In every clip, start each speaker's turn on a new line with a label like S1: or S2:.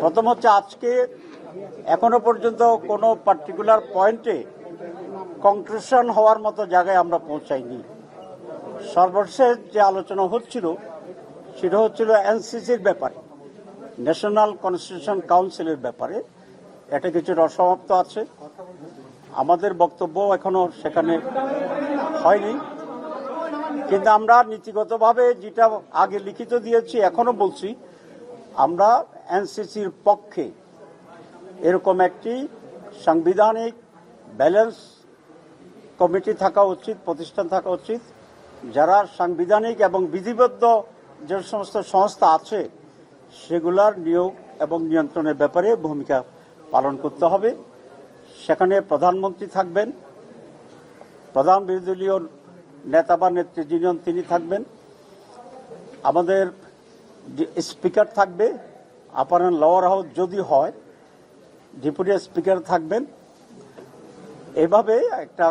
S1: প্রথম হচ্ছে আজকে এখনও পর্যন্ত কোনো পার্টিকুলার পয়েন্টে কনক্লুশন হওয়ার মতো জায়গায় আমরা পৌঁছাইনি। সর্বশেষ যে আলোচনা হচ্ছিল, সেটা হচ্ছিল এনসিসির ব্যাপারে ন্যাশনাল কনস্টিটিউশন কাউন্সিলের ব্যাপারে। এটা কিছুটা অসমাপ্ত আছে। আমাদের বক্তব্য এখনও সেখানে হয়নি। কিন্তু আমরা নীতিগতভাবে যেটা আগে লিখিত দিয়েছি, এখনও বলছি, আমরা এনসিসির পক্ষে এরকম একটি সাংবিধানিক ব্যালেন্স কমিটি থাকা উচিত, প্রতিষ্ঠান থাকা উচিত, যারা সাংবিধানিক এবং বিধিবদ্ধ যে সমস্ত সংস্থা আছে, সেগুলার নিয়োগ এবং নিয়ন্ত্রণের ব্যাপারে ভূমিকা পালন করতে হবে। সেখানে প্রধানমন্ত্রী থাকবেন, প্রধান বিরোধী দলীয় নেতা বা নেত্রী যিনি তিনি থাকবেন। আমাদের স্পিকার থাকবে আপার অ্যান্ড লোয়ার হাউস যদি হয় ডেপুটি স্পিকার থাকবেন। এভাবে একটা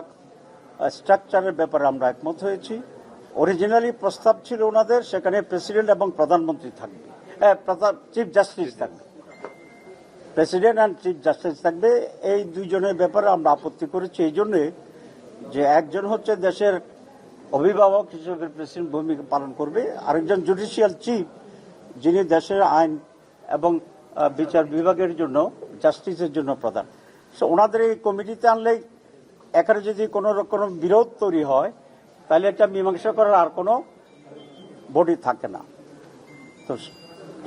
S1: স্ট্রাকচারের ব্যাপারে আমরা একমত হয়েছি। অরিজিনালি প্রস্তাব ছিল ওনাদের, সেখানে প্রেসিডেন্ট এবং প্রধানমন্ত্রী থাকবে। চিফ জাস্টিস থাকবে। প্রেসিডেন্ট অ্যান্ড চিফ জাস্টিস থাকবে, এই দুইজনের ব্যাপারে আমরা আপত্তি করেছি। এই জন্যে যে একজন হচ্ছে দেশের অভিভাবক হিসেবে প্রেসিডেন্ট ভূমিকা পালন করবে, আরেকজন জুডিশিয়াল চিফ যিনি দেশের আইন এবং বিচার বিভাগের জন্য জাস্টিসের জন্য প্রধান। সো ওনাদের এই কমিটিতে আনলে এখানে যদি কোনো রকম বিরোধ তৈরি হয়, তাহলে এটা মীমাংসা করার আর কোনো বডি থাকে না। তো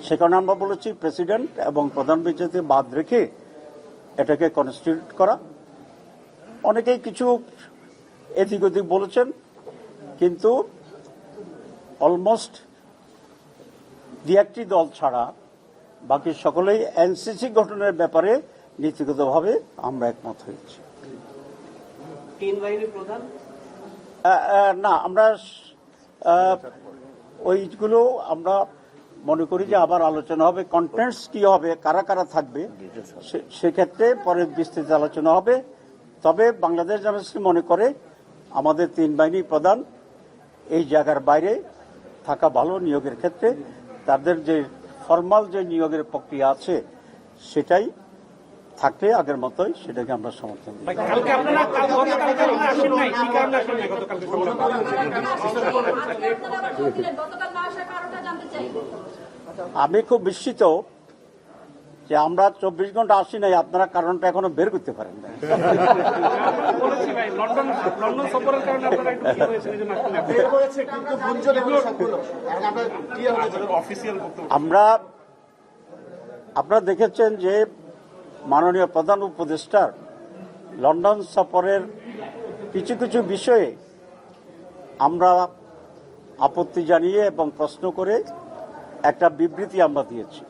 S1: সেখানে আমরা বলেছি প্রেসিডেন্ট এবং প্রধান বিচারপতি বাদ রেখে এটাকে কনস্টিটিউট করা। অনেকেই কিছু এদিক ওদিক বলেছেন, কিন্তু অলমোস্ট দু একটি দল ছাড়া বাকি সকলেই এনসিসি গঠনের ব্যাপারে নীতিগতভাবে আমরা একমত হয়েছি। না আমরা ওইগুলো আমরা মনে করি যে আবার আলোচনা হবে কন্টেন্টস কি হবে কারা কারা থাকবে সেক্ষেত্রে পরে বিস্তৃত আলোচনা হবে। তবে বাংলাদেশ জামায়াত মনে করে আমাদের তিন বাহিনী প্রধান এই জায়গার বাইরে থাকা ভালো নিয়োগের ক্ষেত্রে তাদের যে ফর্মাল যে নিয়োগের প্রক্রিয়া আছে সেটাই থাকলে আগের মতোই সেটাকে আমরা সমর্থন আমি খুব বিস্মিত যে আমরা চব্বিশ ঘণ্টা আসি নাই আপনারা কারণটা এখনও বের করতে পারেন না
S2: বলেছি ভাই লন্ডন লন্ডন সফরের কারণে আপনারা একটু কি হয়েছে এই জন্য আসেন নাই।
S3: বের হয়েছে কিন্তু গুঞ্জন এগুলো সবগুলো এখন আমরা ক্লিয়ার হতে চাই
S2: অফিসিয়াল বক্তব্য।
S1: আমরা আপনারা দেখেছেন যে মাননীয় প্রধান উপদেষ্টার লন্ডন সফরের কিছু কিছু বিষয়ে আমরা আপত্তি জানিয়ে এবং প্রশ্ন করে একটা বিবৃতি আমরা দিয়েছি।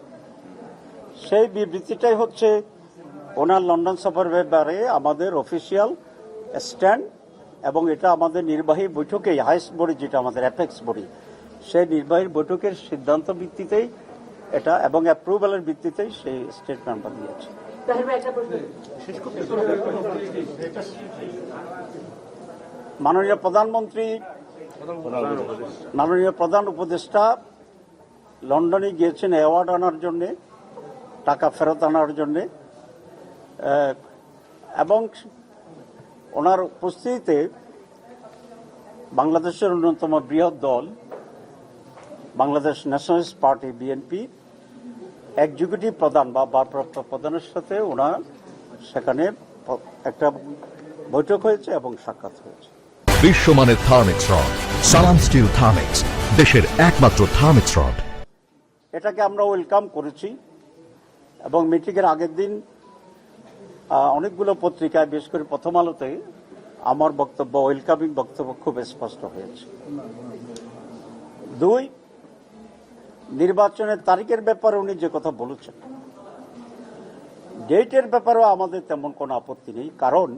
S1: সেই বিবৃতিটাই হচ্ছে ওনার লন্ডন সফরের ব্যাপারে আমাদের অফিসিয়াল স্ট্যান্ড এবং এটা আমাদের নির্বাহী বৈঠকে হাইস্ট বডি যেটা আমাদের অ্যাপেক্স বডি সেই নির্বাহী বৈঠকের সিদ্ধান্ত ভিত্তিতেই এটা এবং অ্যাপ্রুভালের ভিত্তিতেই সেই স্টেটমেন্ট আমরা দিয়েছি। মাননীয় প্রধানমন্ত্রী মাননীয় প্রধান উপদেষ্টা লন্ডনে গিয়েছেন অ্যাওয়ার্ড আনার জন্য। টাকা ফেরত আনার জন্যে এবং ওনার উপস্থিতিতে বাংলাদেশের অন্যতম বৃহৎ দল Bangladesh Nationalist Party BNP executive প্রধান বা ভারপ্রাপ্ত প্রধানের সাথে ওনার সেখানে একটা বৈঠক হয়েছে এবং সাক্ষাৎ হয়েছে।
S4: বিশ্বমানের Thermex rod Salam steel Thermex দেশের একমাত্র থার্মিক্স রড
S1: এটাকে আমরা ওয়েলকাম করেছি। এবং মিটিংয়ের আগের দিন অনেকগুলো পত্রিকায়, বিশেষ করে প্রথম আলোতে আমার বক্তব্য, ওয়েলকামিং বক্তব্য খুব স্পষ্ট হয়েছে। দুই, নির্বাচনের তারিখের ব্যাপারে উনি যে কথা বলেছেন, ডেটের ব্যাপারেও আমাদের তেমন কোনো আপত্তি নেই, কারণ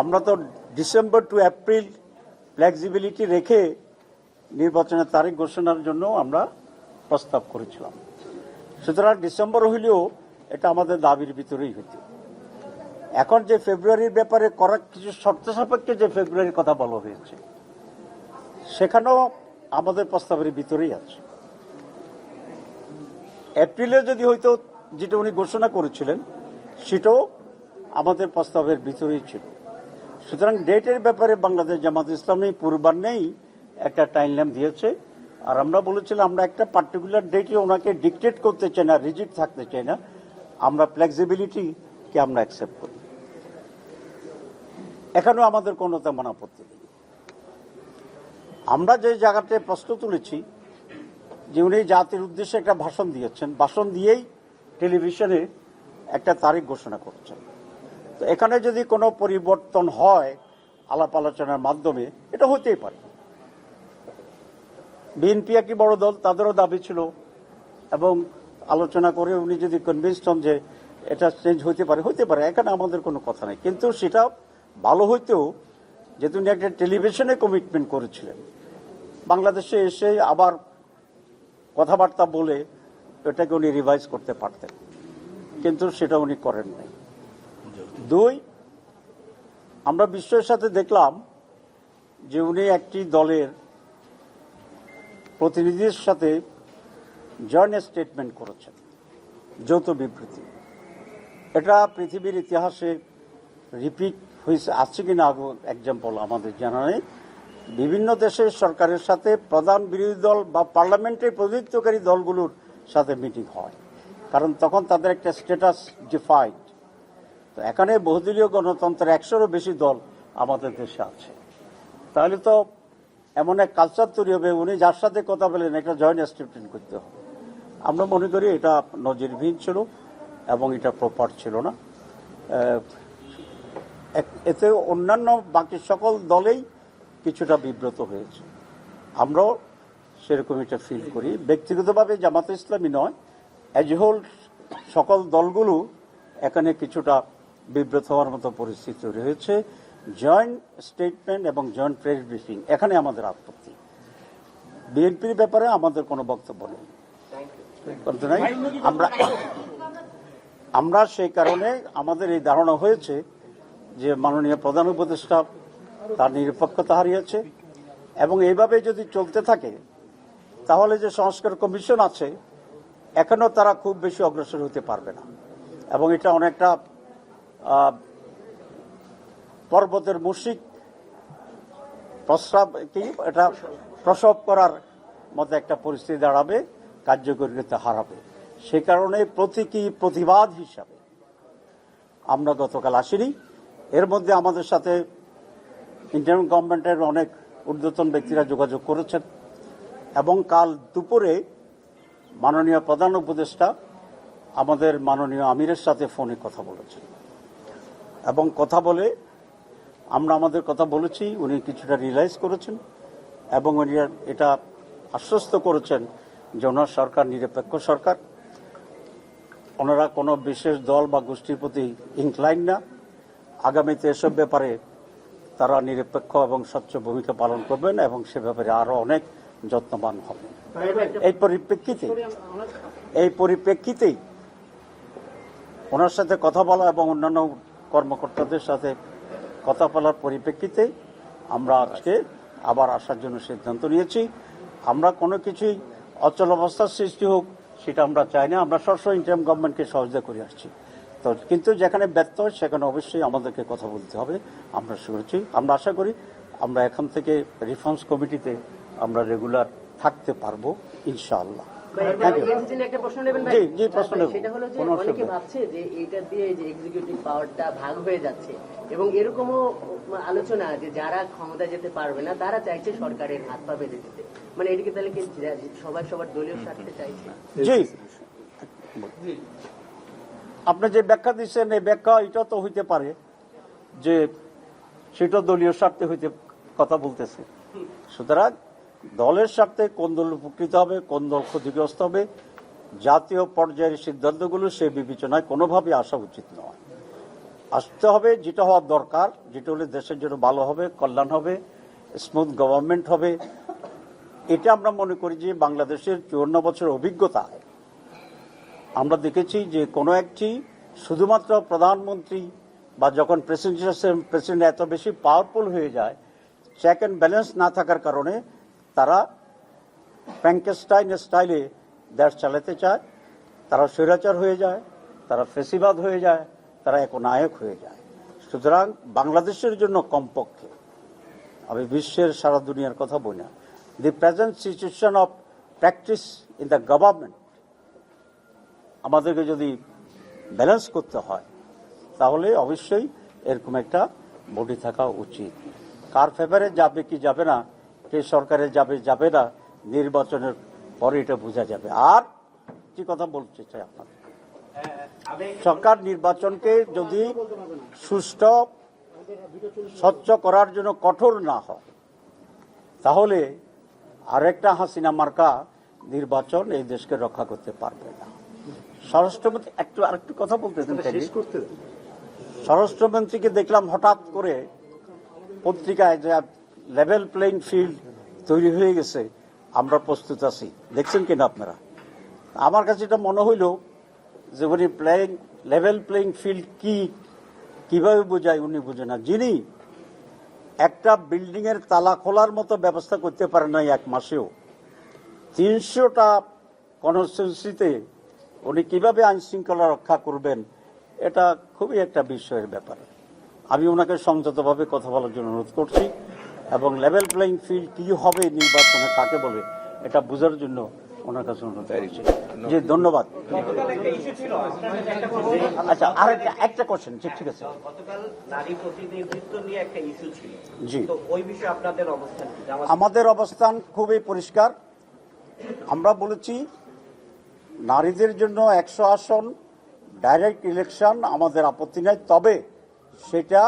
S1: আমরা তো ডিসেম্বর টু এপ্রিল ফ্লেক্সিবিলিটি রেখে নির্বাচনের তারিখ ঘোষণার জন্য আমরা প্রস্তাব করেছিলাম। সুতরাং ডিসেম্বর হইলেও এটা আমাদের দাবির ভিতরেই হইত। এখন যে ফেব্রুয়ারির ব্যাপারে করা কিছু শর্ত সাপেক্ষে যে ফেব্রুয়ারির কথা বলা হয়েছে, সেখানেও আমাদের প্রস্তাবের ভিতরেই আছে। এপ্রিলে যদি হয়তো যেটা উনি ঘোষণা করেছিলেন, সেটাও আমাদের প্রস্তাবের ভিতরেই ছিল। সুতরাং ডেটের ব্যাপারে বাংলাদেশ জামাত ইসলামী পূর্বান্নেই একটা টাইমলাইন দিয়েছে। আর আমরা বলেছিলাম, আমরা একটা পার্টিকুলার ডেটে ওনাকে ডিকটেট করতে চাই না রিজিট থাকতে চাই না। আমরা ফ্লেক্সিবিলিটিকে আমরা অ্যাকসেপ্ট করি। এখানেও আমাদের কোনো তেমন আপত্তি নেই। আমরা যে জায়গাতে প্রশ্ন তুলেছি, যে উনি জাতির উদ্দেশ্যে একটা ভাষণ দিয়েছেন, ভাষণ দিয়েই টেলিভিশনে একটা তারিখ ঘোষণা করছেন। তো এখানে যদি কোনো পরিবর্তন হয়, আলাপ আলোচনার মাধ্যমে, এটা হতেই পারে। বিএনপি একটি বড় দল, তাদেরও দাবি ছিল। এবং আলোচনা করে উনি যদি কনভিন্সড হন যে এটা চেঞ্জ হতে পারে হতে পারে, এখানে আমাদের কোনো কথা নেই। কিন্তু সেটা ভালো হইতেও যেহেতু উনি একটা টেলিভিশনে কমিটমেন্ট করেছিলেন, বাংলাদেশে এসে আবার কথাবার্তা বলে এটাকে উনি রিভাইজ করতে পারতেন। কিন্তু সেটা উনি করেন নাই। দুই, আমরা বিশ্বের সাথে দেখলাম যে উনি একটি দলের প্রতিনিধির সাথে জয়েন্ট স্টেটমেন্ট করেছেন, যৌথ বিবৃতি। এটা পৃথিবীর ইতিহাসে রিপিট হয়েছে আসছে কিনা এক্সাম্পল আমাদের জানা নেই। বিভিন্ন দেশের সরকারের সাথে প্রধান বিরোধী দল বা পার্লামেন্টের প্রতিনিধিত্বকারী দলগুলোর সাথে মিটিং হয়, কারণ তখন তাদের একটা স্ট্যাটাস ডিফাইড তো এখানে বহুদলীয় গণতন্ত্রের একশোরও বেশি দল আমাদের দেশে আছে। তাহলে তো এমন এক কালচার তৈরি হবে, উনি যার সাথে কথা বলেন, একটা জয়েন্ট স্টেটমেন্ট করতে হবে। আমরা মনে করি এটা নজিরবিহীন ছিল এবং এটা প্রপার ছিল না। এতে অন্যান্য বাকি সকল দলেই কিছুটা বিব্রত হয়েছে। আমরাও সেরকম এটা ফিল করি। ব্যক্তিগতভাবে জামাত ইসলামী নয় অ্যাজ হোল সকল দলগুলো এখানে কিছুটা বিব্রত হওয়ার মতো পরিস্থিতি তৈরি হয়েছে। জয়েন্ট স্টেটমেন্ট এবং জয়েন্ট প্রেস ব্রিফিং এখানে আমাদের আপত্তি। বিএনপির ব্যাপারে আমাদের কোনো বক্তব্য নেই। আমরা আমরা সেই কারণে আমাদের এই ধারণা হয়েছে যে মাননীয় প্রধান উপদেষ্টা তার নিরপেক্ষতা হারিয়েছে এবং এইভাবে যদি চলতে থাকে, তাহলে যে সংস্কার কমিশন আছে এখনও তারা খুব বেশি অগ্রসর হতে পারবে না। এবং এটা অনেকটা পর্বতের মুশিক, প্রস্রাব কি? এটা প্রসব করার মতো একটা পরিস্থিতি দাঁড়াবে কার্যকরিতা হারাবে। সে কারণে প্রতীকী প্রতিবাদ হিসাবে আমরা গতকাল আসিনি। এর মধ্যে আমাদের সাথে ইন্ডিয়ান গভর্নমেন্টের অনেক ঊর্ধ্বতন ব্যক্তিরা যোগাযোগ করেছেন এবং কাল দুপুরে মাননীয় প্রধান উপদেষ্টা আমাদের মাননীয় আমিরের সাথে ফোনে কথা বলেছেন এবং কথা বলে আমরা আমাদের কথা বলেছি, উনি কিছুটা রিয়েলাইজ করেছেন এবং উনি এটা আশ্বস্ত করেছেন যে ওনার সরকার নিরপেক্ষ সরকার। ওনারা কোনো বিশেষ দল বা গোষ্ঠীর প্রতি ইনক্লাইন না। আগামীতে এসব ব্যাপারে তারা নিরপেক্ষ এবং স্বচ্ছ ভূমিকা পালন করবেন এবং সে ব্যাপারে আরও অনেক যত্নবান হবেন। এই পরিপ্রেক্ষিতে, এই পরিপ্রেক্ষিতেই ওনার সাথে কথা বলা এবং অন্যান্য কর্মকর্তাদের সাথে কথা বলার পরিপ্রেক্ষিতে আমরা আজকে আবার আসার জন্য সিদ্ধান্ত নিয়েছি। আমরা কোনো কিছুই অচল অবস্থার সৃষ্টি হোক, সেটা আমরা চাই না। আমরা সবসময় ইন্টারিম গভর্নমেন্টকে সহযোগিতা করে আসছি। তো কিন্তু যেখানে ব্যর্থ হয়, সেখানে অবশ্যই আমাদেরকে কথা বলতে হবে। আমরা শুনেছি আমরা আশা করি আমরা এখান থেকে রিফর্মস কমিটিতে আমরা রেগুলার থাকতে পারব, ইনশাআল্লাহ। থ্যাংক ইউ
S5: এনসিসি নিয়ে একটা প্রশ্ন নেবেন ভাই?
S1: জি, জি, প্রশ্ন নেব।
S5: সেটা হলো যে
S1: কোনো
S5: অনেকে ভাবছে যে এটা দিয়ে যে এক্সিকিউটিভ পাওয়ারটা ভাগ হয়ে যাচ্ছে। এবং এরকমও আলোচনা যে যারা ক্ষমতা যেতে পারবে না তারা চাইছে সরকারের হাত পা বেঁধে দিতে। মানে এদিকে তাহলে কি সবাই সবার দলীয় স্বার্থে চাইছে?
S1: জি। আপনি যে ব্যাখ্যা দিচ্ছেন এই ব্যাখ্যা এটা তো হইতে পারে যে সেটা দলীয় স্বার্থে হইতে কথা বলতেছে। সুতরাং দলের স্বার্থে কোন দল উপকৃত হবে, কোন দল ক্ষতিগ্রস্ত হবে, জাতীয় পর্যায়ের সিদ্ধান্তগুলো সে বিবেচনায় কোনোভাবে আসা উচিত নয়। আসতে হবে, যেটা হওয়ার দরকার, যেটা হলে দেশের জন্য ভালো হবে, কল্যাণ হবে স্মুথ গভর্নমেন্ট হবে। এটা আমরা মনে করি যে বাংলাদেশের চুয়ান্ন বছর অভিজ্ঞতা আমরা দেখেছি যে কোনো একটি শুধুমাত্র প্রধানমন্ত্রী বা যখন প্রেসিডেন্ট প্রেসিডেন্ট এত বেশি পাওয়ারফুল হয়ে যায় চেক অ্যান্ড ব্যালেন্স না থাকার কারণে তারা ফ্র্যাঙ্কেস্টাইন স্টাইলে দেশ চালাতে চায়, তারা স্বৈরাচার হয়ে যায়, তারা ফেসিবাদ হয়ে যায়, তারা একনায়ক হয়ে যায়। সুতরাং বাংলাদেশের জন্য কমপক্ষে, আমি বিশ্বের সারা দুনিয়ার কথা বলি না the present situation of practice in the government আমাদেরকে যদি ব্যালেন্স করতে হয়, তাহলে অবশ্যই এরকম একটা বডি থাকা উচিত। কার ফেভারে যাবে কি যাবে না কে সরকারে যাবে যাবে না নির্বাচনের পরে এটা বোঝা যাবে। আর কি কথা বলতে চাই আপনাদের সরকার নির্বাচনকে যদি সুষ্ঠু স্বচ্ছ করার জন্য কঠোর না হয় তাহলে আরেকটা হাসিনা মার্কা নির্বাচন এই দেশকে রক্ষা করতে পারবে না। স্বরাষ্ট্রমন্ত্রী একটু আরেকটু কথা বলতে স্বরাষ্ট্রমন্ত্রীকে দেখলাম হঠাৎ করে পত্রিকায় যে লেভেল প্লেইং ফিল্ড তৈরি হয়ে গেছে, আমরা প্রস্তুত আছি। দেখছেন কিনা আপনারা? আমার কাছে এটা মনে হইল যে উনি প্লেইং লেভেল প্লেইং ফিল্ড কি, কীভাবে বোঝায় উনি বুঝে না। যিনি একটা বিল্ডিং এর তালা খোলার মতো ব্যবস্থা করতে পারেন নাই এক মাসেও, তিনশোটা কনস্টিটিউন্সিতে উনি কীভাবে আইন শৃঙ্খলা রক্ষা করবেন, এটা খুবই একটা বিষয়ের ব্যাপার। আমি ওনাকে সংযতভাবে কথা বলার জন্য অনুরোধ করছি। এবং লেভেল প্লেইং ফিল্ড কি হবে নির্বাচনে কাকে বলে এটা বোঝার জন্য ওনার কাছে অনুরোধ করছি। জি ধন্যবাদ। আচ্ছা আর একটা- একটা কোশ্চেন ঠিক ঠিক আছে।
S6: গতকাল নারী প্রতিনিধিত্ব নিয়ে একটা ইস্যু ছিল।
S1: জি।
S6: তো ওই বিষয়ে আপনাদের অবস্থান কি?
S1: আমাদের অবস্থান খুবই পরিষ্কার। আমরা বলেছি নারীদের জন্য একশো আসন ডাইরেক্ট ইলেকশন আমাদের আপত্তি নাই। তবে সেটা